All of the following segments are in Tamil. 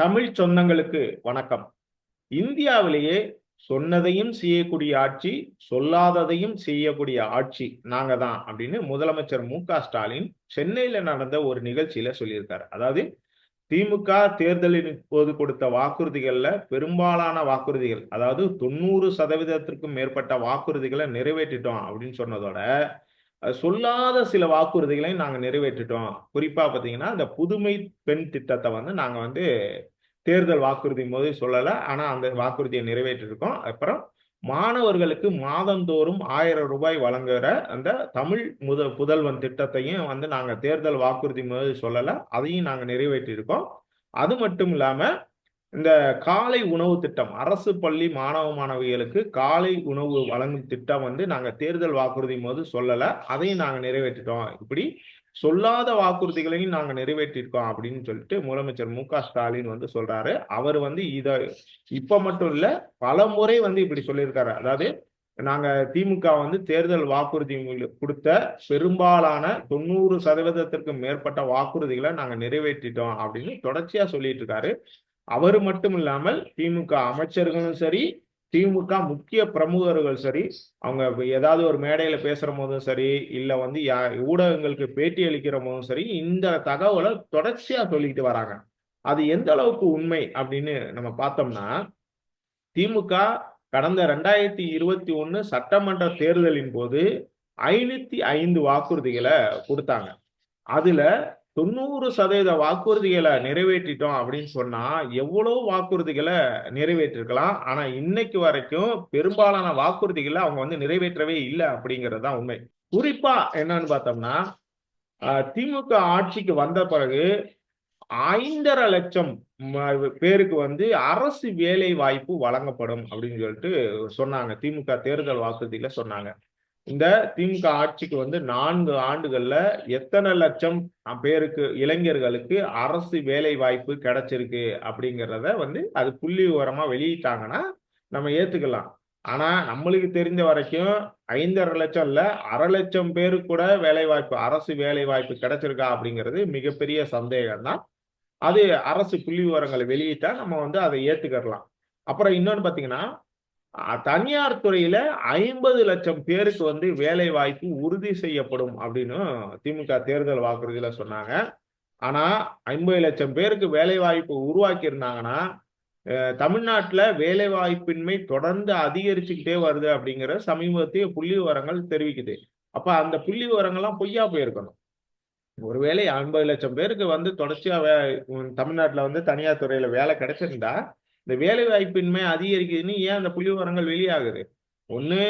தமிழ் சொந்தங்களுக்கு வணக்கம். இந்தியாவிலேயே சொன்னதையும் செய்யக்கூடிய ஆட்சி சொல்லாததையும் செய்யக்கூடிய ஆட்சி நாங்க தான் அப்படின்னு முதலமைச்சர் மு க ஸ்டாலின் சென்னையில நடந்த ஒரு நிகழ்ச்சியில சொல்லியிருக்காரு. அதாவது திமுக தேர்தலின் போது கொடுத்த வாக்குறுதிகள்ல பெரும்பாலான வாக்குறுதிகள் அதாவது தொண்ணூறு சதவீதத்திற்கும் மேற்பட்ட வாக்குறுதிகளை நிறைவேற்றிட்டோம் அப்படின்னு சொன்னதோட சொல்லாத சில வாக்குறுதிகளையும் நாங்க நிறைவேற்றிட்டோம். குறிப்பா பாத்தீங்கன்னா இந்த புதுமை பெண் திட்டத்தை வந்து நாங்க வந்து தேர்தல் வாக்குறுதி போது சொல்லலை. ஆனால் அந்த வாக்குறுதியை நிறைவேற்றிருக்கோம். அப்புறம் மாணவர்களுக்கு மாதந்தோறும் ஆயிரம் ரூபாய் வழங்குகிற அந்த தமிழ் முத புதல்வன் திட்டத்தையும் வந்து நாங்கள் தேர்தல் வாக்குறுதி போது சொல்லலை. அதையும் நாங்கள் நிறைவேற்றியிருக்கோம் அது மட்டும் இல்லாமல் இந்த காலை உணவு திட்டம் அரசு பள்ளி மாணவ மாணவிகளுக்கு காலை உணவு வழங்கும் திட்டம் வந்து நாங்கள் தேர்தல் வாக்குறுதி போது சொல்லலை. அதையும் நாங்கள் நிறைவேற்றிட்டோம். இப்படி சொல்லாத வாக்குறுதிகளையும் நாங்க நிறைவேற்றிருக்கோம் அப்படின்னு சொல்லிட்டு முதலமைச்சர் மு க ஸ்டாலின் வந்து சொல்றாரு. அவர் வந்து இத இப்ப மட்டும் இல்ல பல முறை வந்து இப்படி சொல்லியிருக்காரு. அதாவது நாங்க திமுக வந்து தேர்தல் வாக்குறுதி கொடுத்த பெரும்பாலான தொண்ணூறு சதவீதத்திற்கு மேற்பட்ட வாக்குறுதிகளை நாங்க நிறைவேற்றிட்டோம் அப்படின்னு தொடர்ச்சியா சொல்லிட்டு இருக்காரு. அவர் மட்டும் இல்லாமல் திமுக அமைச்சர்களும் சரி திமுக முக்கிய பிரமுகர்கள் சரி அவங்க ஏதாவது ஒரு மேடையில பேசுற போதும் சரி இல்ல வந்து ஊடகங்களுக்கு பேட்டி அளிக்கிற போதும் சரி இந்த தகவலை தொடர்ச்சியா சொல்லிட்டு வராங்க. அது எந்த அளவுக்கு உண்மை அப்படின்னு நம்ம பார்த்தோம்னா திமுக கடந்த ரெண்டாயிரத்தி இருபத்தி ஒண்ணு சட்டமன்ற தேர்தலின் போது ஐநூத்தி ஐந்து வாக்குறுதிகளை கொடுத்தாங்க. அதுல தொண்ணூறு சதவீத வாக்குறுதிகளை நிறைவேற்றிட்டோம் அப்படின்னு சொன்னா எவ்வளவு வாக்குறுதிகளை நிறைவேற்றிருக்கலாம். ஆனா இன்னைக்கு வரைக்கும் பெரும்பாலான வாக்குறுதிகளை அவங்க வந்து நிறைவேற்றவே இல்லை அப்படிங்கிறது தான் உண்மை. குறிப்பா என்னன்னு பார்த்தோம்னா திமுக ஆட்சிக்கு வந்த பிறகு ஐந்தரை லட்சம் பேருக்கு வந்து அரசு வேலை வாய்ப்பு வழங்கப்படும் அப்படின்னு சொல்லிட்டு சொன்னாங்க. திமுக தேர்தல் வாக்குறுதியில சொன்னாங்க. இந்த திமுக ஆட்சிக்கு வந்து நான்கு ஆண்டுகள்ல எத்தனை லட்சம் பேருக்கு இளைஞர்களுக்கு அரசு வேலை வாய்ப்பு கிடைச்சிருக்கு அப்படிங்கிறத வந்து அது புள்ளி விவரமா வெளியிட்டாங்கன்னா நம்ம ஏத்துக்கலாம். ஆனா நம்மளுக்கு தெரிஞ்ச வரைக்கும் ஐந்தரை லட்சம் இல்ல அரை லட்சம் பேரு கூட வேலை வாய்ப்பு அரசு வேலை வாய்ப்பு கிடைச்சிருக்கா அப்படிங்கிறது மிகப்பெரிய சந்தேகம் தான் அது அரசு புள்ளி விவரங்களை வெளியிட்டா நம்ம வந்து அதை ஏத்துக்கலாம் அப்புறம் இன்னொன்னு பாத்தீங்கன்னா தனியார் துறையில ஐம்பது லட்சம் பேருக்கு வந்து வேலை வாய்ப்பு உறுதி செய்யப்படும் அப்படின்னு திமுக தேர்தல் வாக்குறுதியில சொன்னாங்க. ஆனா ஐம்பது லட்சம் பேருக்கு வேலை வாய்ப்பு உருவாக்கி இருந்தாங்கன்னா தமிழ்நாட்டுல வேலை வாய்ப்பின்மை தொடர்ந்து அதிகரிச்சுக்கிட்டே வருது அப்படிங்கிற சமீபத்திய புள்ளி விவரங்கள் தெரிவிக்குது. அப்ப அந்த புள்ளி விவரங்கள்லாம் பொய்யா போயிருக்கணும். ஒருவேளை ஐம்பது லட்சம் பேருக்கு வந்து தொடர்ச்சியா வே தமிழ்நாட்டுல வந்து தனியார் துறையில வேலை கிடைச்சிருந்தா இந்த வேலை வாய்ப்பின்மை அதிகரிக்குதுன்னு ஏன் அந்த புள்ளி விவரங்கள் வெளியாகுது? ஒண்ணு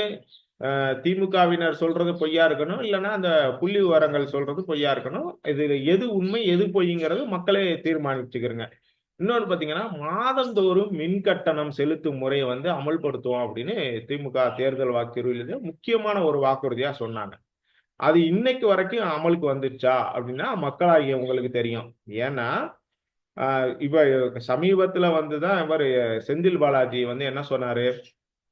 திமுகவினர் சொல்றது பொய்யா இருக்கணும் இல்லைன்னா அந்த புள்ளி விவரங்கள் சொல்றது பொய்யா இருக்கணும். இது எது உண்மை எது பொய்ங்கிறது மக்களே தீர்மானிச்சுக்கிறங்க. இன்னொன்று பார்த்தீங்கன்னா மாதந்தோறும் மின் கட்டணம் செலுத்தும் முறையை வந்து அமல்படுத்துவோம் அப்படின்னு திமுக தேர்தல் வாக்குறுதியில முக்கியமான ஒரு வாக்குறுதியா சொன்னாங்க. அது இன்னைக்கு வரைக்கும் அமலுக்கு வந்துச்சா அப்படின்னா மக்களாகிய உங்களுக்கு தெரியும். ஏன்னா இப்ப சமீபத்துல வந்துதான் இவர் செந்தில் பாலாஜி வந்து என்ன சொன்னாரு?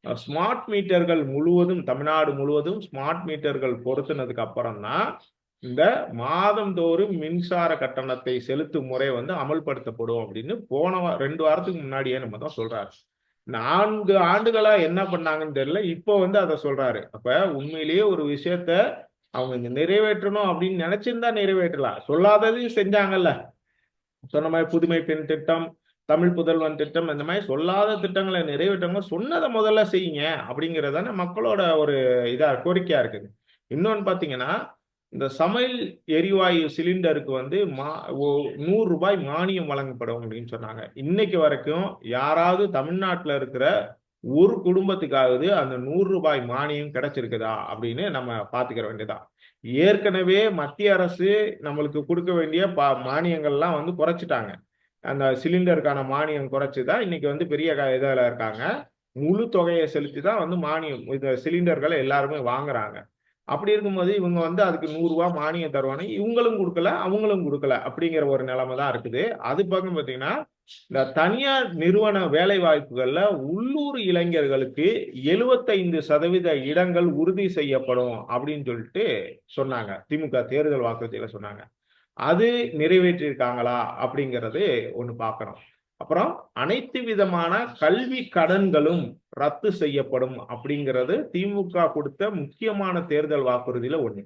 ஸ்மார்ட் மீட்டர்கள் முழுவதும் தமிழ்நாடு முழுவதும் ஸ்மார்ட் மீட்டர்கள் பொருத்தினதுக்கு அப்புறம் தான் இந்த மாதந்தோறும் மின்சார கட்டணத்தை செலுத்தும் முறை வந்து அமல்படுத்தப்படும் அப்படின்னு போன ரெண்டு வாரத்துக்கு முன்னாடியே நம்ம தான் சொல்றாரு. நான்கு ஆண்டுகளா என்ன பண்ணாங்கன்னு தெரியல இப்போ வந்து அதை சொல்றாரு. அப்ப உண்மையிலேயே ஒரு விஷயத்த அவங்க இங்க நிறைவேற்றணும் அப்படின்னு நினைச்சிருந்தா நிறைவேற்றலாம். சொல்லாததையும் செஞ்சாங்கல்ல. சொன்ன மாதிரி புதுமை பெண் திட்டம் தமிழ் புதல்வன் திட்டம் இந்த மாதிரி சொல்லாத திட்டங்களை நிறைவேற்றவங்க சொன்னதை முதல்ல செய்யுங்க அப்படிங்கிறதான மக்களோட ஒரு இதா கோரிக்கையா இருக்குது. இன்னொன்னு பாத்தீங்கன்னா இந்த சமையல் எரிவாயு சிலிண்டருக்கு வந்து மா நூறு ரூபாய் மானியம் வழங்கப்படும் அப்படின்னு சொன்னாங்க. இன்னைக்கு வரைக்கும் யாராவது தமிழ்நாட்டில் இருக்கிற ஒரு குடும்பத்துக்காவது அந்த நூறு ரூபாய் மானியம் கிடைச்சிருக்குதா அப்படின்னு நம்ம பாத்துக்கிற வேண்டியதான் ஏற்கனவே மத்திய அரசு நம்மளுக்கு கொடுக்க வேண்டிய பா மானியங்கள்லாம் வந்து குறைச்சிட்டாங்க. அந்த சிலிண்டருக்கான மானியம் குறைச்சி தான் இன்னைக்கு வந்து பெரிய இதில் இருக்காங்க. முழு தொகையை செலுத்தி தான் வந்து மானியம் இந்த சிலிண்டர்களை எல்லாருமே வாங்குறாங்க. அப்படி இருக்கும்போது இவங்க வந்து அதுக்கு நூறுரூவா மானியம் தருவானு இவங்களும் கொடுக்கல அவங்களும் கொடுக்கல அப்படிங்கிற ஒரு நிலைமை தான் இருக்குது. அது பக்கம் பார்த்தீங்கன்னா இந்த தனியார் நிறுவன வேலை வாய்ப்புகள்ல உள்ளூர் இளைஞர்களுக்கு எழுபத்தைந்து சதவீத இடங்கள் உறுதி செய்யப்படும் அப்படின்னு சொல்லிட்டு சொன்னாங்க. திமுக தேர்தல் வாக்குறுதியில சொன்னாங்க. அது நிறைவேற்றியிருக்காங்களா அப்படிங்கிறது ஒன்று பார்க்கணும். அப்புறம் அனைத்து விதமான கல்வி கடன்களும் ரத்து செய்யப்படும் அப்படிங்கிறது திமுக கொடுத்த முக்கியமான தேர்தல் வாக்குறுதியில ஒண்ணு.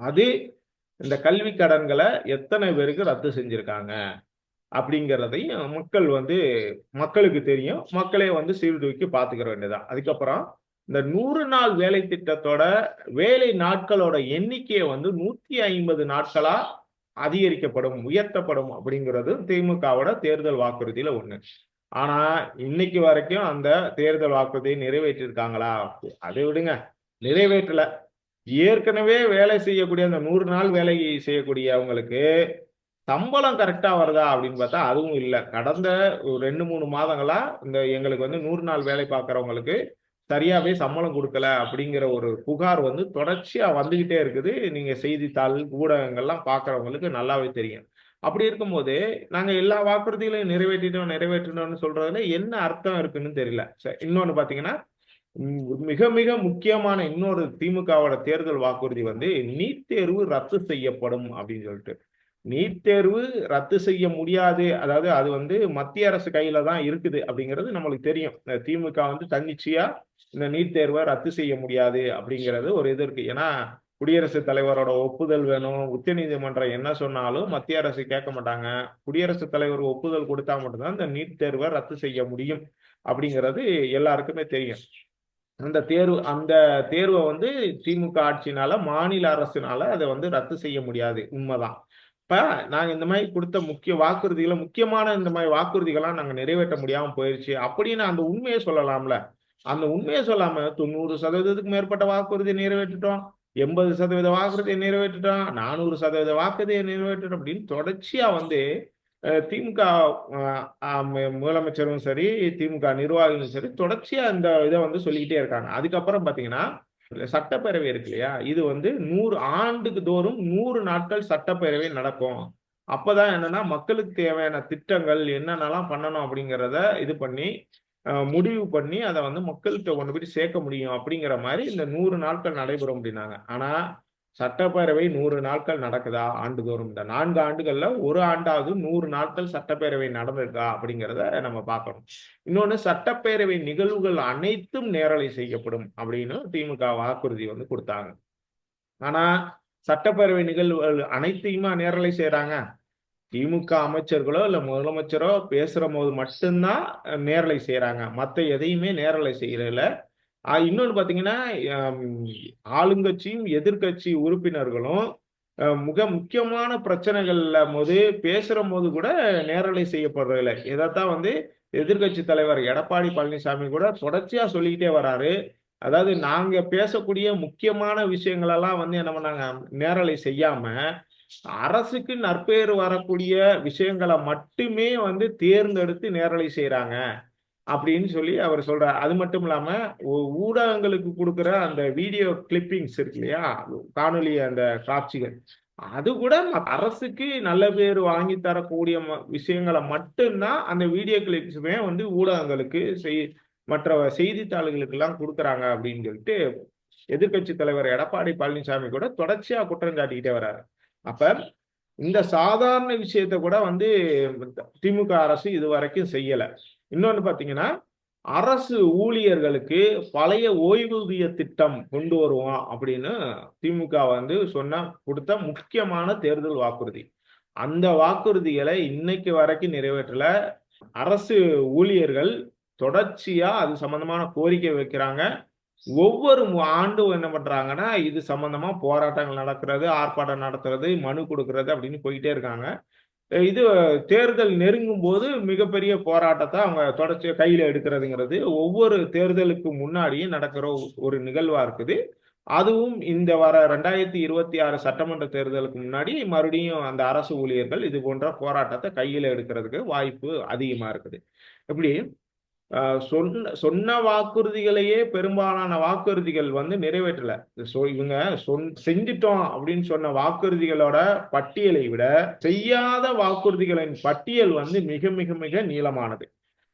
அது இந்த கல்வி கடன்களை எத்தனை பேருக்கு ரத்து செஞ்சிருக்காங்க அப்படிங்கிறதையும் மக்கள் வந்து மக்களுக்கு தெரியும். மக்களே வந்து சீர்தூக்கி பார்த்துக்கிற வேண்டியதான் அதுக்கப்புறம் இந்த நூறு நாள் வேலை திட்டத்தோட வேலை நாட்களோட எண்ணிக்கையை வந்து நூத்தி ஐம்பது நாட்களா அதிகரிக்கப்படும் உயர்த்தப்படும் அப்படிங்கிறது திமுகவோட தேர்தல் வாக்குறுதியில ஒண்ணு. ஆனா இன்னைக்கு வரைக்கும் அந்த தேர்தல் வாக்குறுதியை நிறைவேற்றிருக்காங்களா? அதை விடுங்க. நிறைவேற்றல. ஏற்கனவே வேலை செய்யக்கூடிய அந்த நூறு நாள் வேலை செய்யக்கூடியவங்களுக்கு சம்பளம் கரெக்டா வருதா அப்படின்னு பார்த்தா அதுவும் இல்லை. கடந்த ஒரு ரெண்டு மூணு மாதங்களா இந்த எங்களுக்கு வந்து நூறு நாள் வேலை பார்க்கறவங்களுக்கு சரியாவே சம்பளம் கொடுக்கல அப்படிங்கிற ஒரு புகார் வந்து தொடர்ச்சியா வந்துகிட்டே இருக்குது. நீங்க செய்தித்தாள் ஊடகங்கள்லாம் பாக்குறவங்களுக்கு நல்லாவே தெரியும். அப்படி இருக்கும்போது நாங்க எல்லா வாக்குறுதிகளையும் நிறைவேற்றிட்டோம் நிறைவேற்றினோம்னு சொல்றதுல என்ன அர்த்தம் இருக்குன்னு தெரியல. இன்னொன்னு பாத்தீங்கன்னா மிக மிக முக்கியமான இன்னொரு திமுகவோட தேர்தல் வாக்குறுதி வந்து நீட் தேர்வு ரத்து செய்யப்படும் அப்படின்னு சொல்லிட்டு. நீட் தேர்வு ரத்து செய்ய முடியாது. அதாவது அது வந்து மத்திய அரசு கையில தான் இருக்குது அப்படிங்கிறது நம்மளுக்கு தெரியும். இந்த திமுக வந்து தன்னிச்சையா இந்த நீட் தேர்வை ரத்து செய்ய முடியாது அப்படிங்கிறது ஒரு இது இருக்கு. ஏன்னா குடியரசுத் தலைவரோட ஒப்புதல் வேணும். உச்சநீதிமன்றம் என்ன சொன்னாலும் மத்திய அரசு கேட்க மாட்டாங்க. குடியரசுத் தலைவர் ஒப்புதல் கொடுத்தா மட்டும்தான் இந்த நீட் தேர்வை ரத்து செய்ய முடியும் அப்படிங்கிறது எல்லாருக்குமே தெரியும். அந்த தேர்வு அந்த தேர்வை வந்து திமுக ஆட்சினால மாநில அரசினால அதை வந்து ரத்து செய்ய முடியாது. உண்மைதான். இப்ப நாங்க இந்த மாதிரி கொடுத்த முக்கிய வாக்குறுதிகளை முக்கியமான இந்த மாதிரி வாக்குறுதிகள்லாம் நாங்க நிறைவேற்ற முடியாம போயிருச்சு. அப்படின்னு அந்த உண்மையை சொல்லலாம்ல. அந்த உண்மையை சொல்லாம தொண்ணூறு சதவீதத்துக்கு மேற்பட்ட வாக்குறுதியை நிறைவேற்றிட்டோம். எண்பது சதவீத வாக்குறுதியை நிறைவேற்றிட்டோம். நானூறு சதவீத வாக்குறுதியை நிறைவேற்றிட்டோம் அப்படின்னு தொடர்ச்சியா வந்து திமுக முதலமைச்சரும் சரி திமுக நிர்வாகிகளும் சரி தொடர்ச்சியா இந்த இதை வந்து சொல்லிக்கிட்டே இருக்காங்க. அதுக்கப்புறம் பாத்தீங்கன்னா சட்டப்பேரவை இருக்கு இல்லையா? இது வந்து நூறு ஆண்டுக்கு தோறும் நூறு நாட்கள் சட்டப்பேரவை நடக்கும். அப்பதான் என்னன்னா மக்களுக்கு தேவையான திட்டங்கள் என்னென்னலாம் பண்ணணும் அப்படிங்கிறத இது பண்ணி முடிவு பண்ணி அதை வந்து மக்கள்கிட்ட கொண்டு போய் சேர்க்க முடியும் அப்படிங்கிற மாதிரி இந்த நூறு நாட்கள் நடைபெறும் அப்படின்னாங்க. ஆனா சட்டப்பேரவை நூறு நாட்கள் நடக்குதா ஆண்டுதோறும்? இந்த நான்கு ஆண்டுகள்ல ஒரு ஆண்டாவது நூறு நாட்கள் சட்டப்பேரவை நடந்திருக்கா அப்படிங்கிறத நம்ம பார்க்கணும். இன்னொன்னு சட்டப்பேரவை நிகழ்வுகள் அனைத்தும் நேரலை செய்யப்படும் அப்படின்னு திமுக வாக்குறுதி வந்து கொடுத்தாங்க. ஆனா சட்டப்பேரவை நிகழ்வுகள் அனைத்தையுமா நேரலை செய்யறாங்க திமுக அமைச்சர்களோ இல்ல முதலமைச்சரோ பேசுற போது மட்டும்தான் நேரலை செய்யறாங்க மத்த எதையுமே நேரலை செய்யறதுல இன்னொன்னு பாத்தீங்கன்னா ஆளுங்கட்சியும் எதிர்க்கட்சி உறுப்பினர்களும் மிக முக்கியமான பிரச்சனைகள்ல போது பேசுற போது கூட நேரலை செய்யப்படுறதில்ல. இதைத்தான் வந்து எதிர்க்கட்சி தலைவர் எடப்பாடி பழனிசாமி கூட தொடர்ச்சியா சொல்லிக்கிட்டே வராரு. அதாவது நாங்க பேசக்கூடிய முக்கியமான விஷயங்களெல்லாம் வந்து என்ன பண்ணாங்க? நேரலை செய்யாம அரசுக்கு நற்பெயர் வரக்கூடிய விஷயங்களை மட்டுமே வந்து தேர்ந்தெடுத்து நேரலை செய்யறாங்க அப்படின்னு சொல்லி அவர் சொல்றார். அது மட்டும் இல்லாம ஊடகங்களுக்கு கொடுக்குற அந்த வீடியோ கிளிப்பிங்ஸ் இருக்கு இல்லையா? காணொலி அந்த காட்சிகள். அது கூட அரசுக்கு நல்ல பேர் வாங்கி தரக்கூடிய ம- விஷயங்களை மட்டும்தான் அந்த வீடியோ கிளிப்ஸுமே வந்து ஊடகங்களுக்கு செய் மற்ற செய்தித்தாள்களுக்கு எல்லாம் கொடுக்குறாங்க அப்படின்னு சொல்லிட்டு எதிர்க்கட்சி தலைவர் எடப்பாடி பழனிசாமி கூட தொடர்ச்சியா குற்றம் சாட்டிக்கிட்டே வர்றாரு. அப்ப இந்த சாதாரண விஷயத்த கூட வந்து திமுக அரசு இது வரைக்கும் செய்யலை. இன்னொன்று பார்த்தீங்கன்னா அரசு ஊழியர்களுக்கு பழைய ஓய்வூதிய திட்டம் கொண்டு வருவோம் அப்படின்னு திமுக வந்து சொன்ன கொடுத்த முக்கியமான தேர்தல் வாக்குறுதி. அந்த வாக்குறுதிகளை இன்னைக்கு வரைக்கும் நிறைவேற்றல. அரசு ஊழியர்கள் தொடர்ச்சியா அது சம்பந்தமான கோரிக்கை வைக்கிறாங்க. ஒவ்வொரு ஆண்டும் என்ன பண்றாங்கன்னா இது சம்பந்தமா போராட்டங்கள் நடக்கிறது ஆர்ப்பாட்டம் நடத்துறது மனு கொடுக்கறது அப்படின்னு போயிட்டே இருக்காங்க. இது தேர்தல் நெருங்கும் போது மிகப்பெரிய போராட்டத்தை அவங்க தொடர்ச்சி கையில எடுக்கிறதுங்கிறது ஒவ்வொரு தேர்தலுக்கு முன்னாடியும் நடக்கிற ஒரு நிகழ்வா இருக்குது. அதுவும் இந்த வர ரெண்டாயிரத்தி இருபத்தி ஆறு சட்டமன்ற தேர்தலுக்கு முன்னாடி மறுபடியும் அந்த அரசு ஊழியர்கள் இது போன்ற போராட்டத்தை கையில எடுக்கிறதுக்கு வாய்ப்பு அதிகமா இருக்குது. இப்படி சொன்ன சொன்ன வாக்குறுதிகளையே பெரும்பாலான வாக்குறுதிகள் வந்து நிறைவேற்றல. இவங்க சொன் செஞ்சிட்டோம் அப்படின்னு சொன்ன வாக்குறுதிகளோட பட்டியலை விட செய்யாத வாக்குறுதிகளின் பட்டியல் வந்து மிக மிக மிக நீளமானது.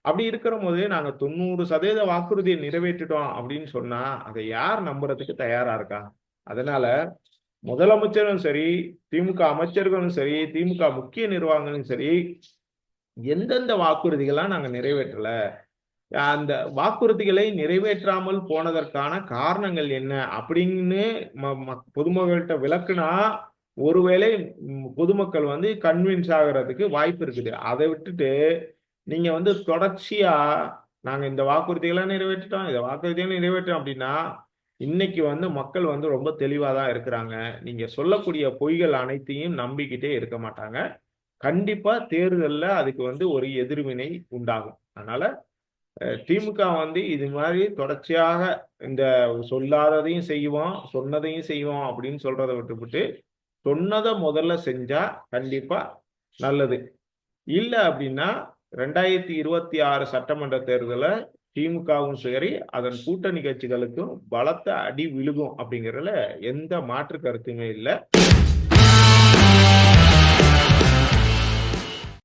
அப்படி இருக்கிற போது நாங்க தொண்ணூறு சதவீத வாக்குறுதியை நிறைவேற்றிட்டோம் அப்படின்னு சொன்னா அதை யார் நம்புறதுக்கு தயாரா இருக்கா? அதனால முதலமைச்சரும் சரி திமுக அமைச்சர்களும் சரி திமுக முக்கிய நிர்வாகங்களும் சரி எந்தெந்த வாக்குறுதிகள்லாம் நாங்க நிறைவேற்றல? அந்த வாக்குறுதிகளை நிறைவேற்றாமல் போனதற்கான காரணங்கள் என்ன அப்படின்னு ம- ம- பொதுமக்கள்கிட்ட விளக்குனா ஒருவேளை பொதுமக்கள் வந்து கன்வின்ஸ் ஆகுறதுக்கு வாய்ப்பு இருக்குது. அதை விட்டுட்டு நீங்க வந்து தொடர்ச்சியா நாங்க இந்த வாக்குறுதிகளை நிறைவேற்றிட்டோம் இந்த வாக்குறுதிகளை நிறைவேற்றோம் அப்படின்னா இன்னைக்கு வந்து மக்கள் வந்து ரொம்ப தெளிவா தான் இருக்கிறாங்க. நீங்க சொல்லக்கூடிய பொய்கள் அனைத்தையும் நம்பிக்கிட்டே இருக்க மாட்டாங்க. கண்டிப்பா தேர்தலில் அதுக்கு வந்து ஒரு எதிர்வினை உண்டாகும். அதனால திமுக வந்து இது மாதிரி தொடர்ச்சியாக இந்த சொல்லாததையும் செய்வோம் சொன்னதையும் செய்வோம் அப்படின்னு சொல்றதை விட்டுவிட்டு சொன்னதை முதல்ல செஞ்சா கண்டிப்பா நல்லது. இல்லை அப்படின்னா ரெண்டாயிரத்தி இருபத்தி ஆறு சட்டமன்ற தேர்தலை திமுகவும் சரி அதன் கூட்டணி கட்சிகளுக்கும் பலத்த அடி விழுகும் அப்படிங்கிறதுல எந்த மாற்று கருத்துமே இல்லை.